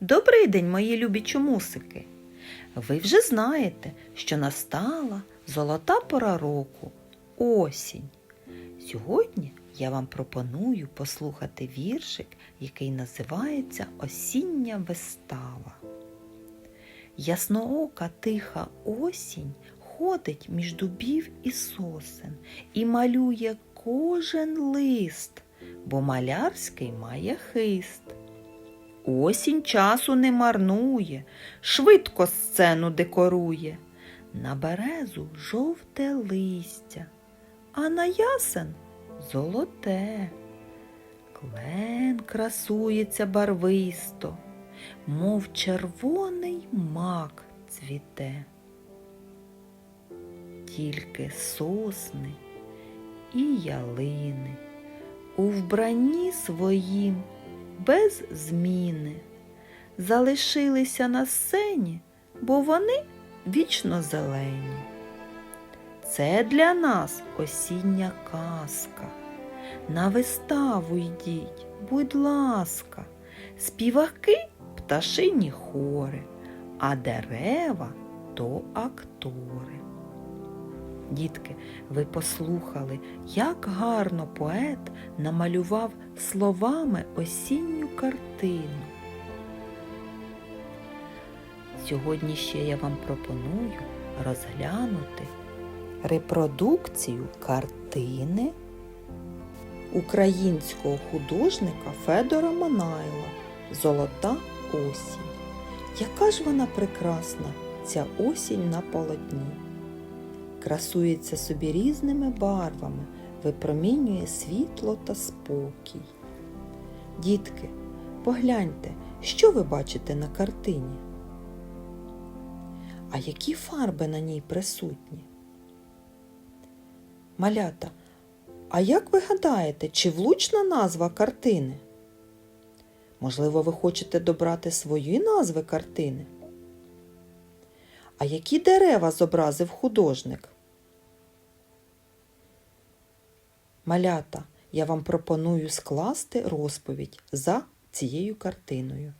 Добрий день, мої любі чомусики! Ви вже знаєте, що настала золота пора року осінь. Сьогодні я вам пропоную послухати віршик, який називається Осіння вистава. Ясноока тиха осінь ходить між дубів і сосен і малює кожен лист, бо малярський має хист. Осінь часу не марнує, швидко сцену декорує. На березу жовте листя, а на ясен золоте. Клен красується барвисто, мов червоний мак цвіте. Тільки сосни і ялини у вбранні своїм без зміни залишилися на сцені, бо вони вічно зелені. Це для нас осіння казка. На виставу йдіть, будь ласка, співаки пташині хори, а дерева то актори. Дітки, ви послухали, як гарно поет намалював словами осінню картину. Сьогодні ще я вам пропоную розглянути репродукцію картини українського художника Федора Манайла Золота осінь. Яка ж вона прекрасна, ця осінь на полотні красується собі різними барвами, випромінює світло та спокій. Дітки, погляньте, що ви бачите на картині? А які фарби на ній присутні? Малята, а як ви гадаєте, чи влучна назва картини? Можливо, ви хочете добрати свої назви картини? А які дерева зобразив художник? Малята, я вам пропоную скласти розповідь за цією картиною.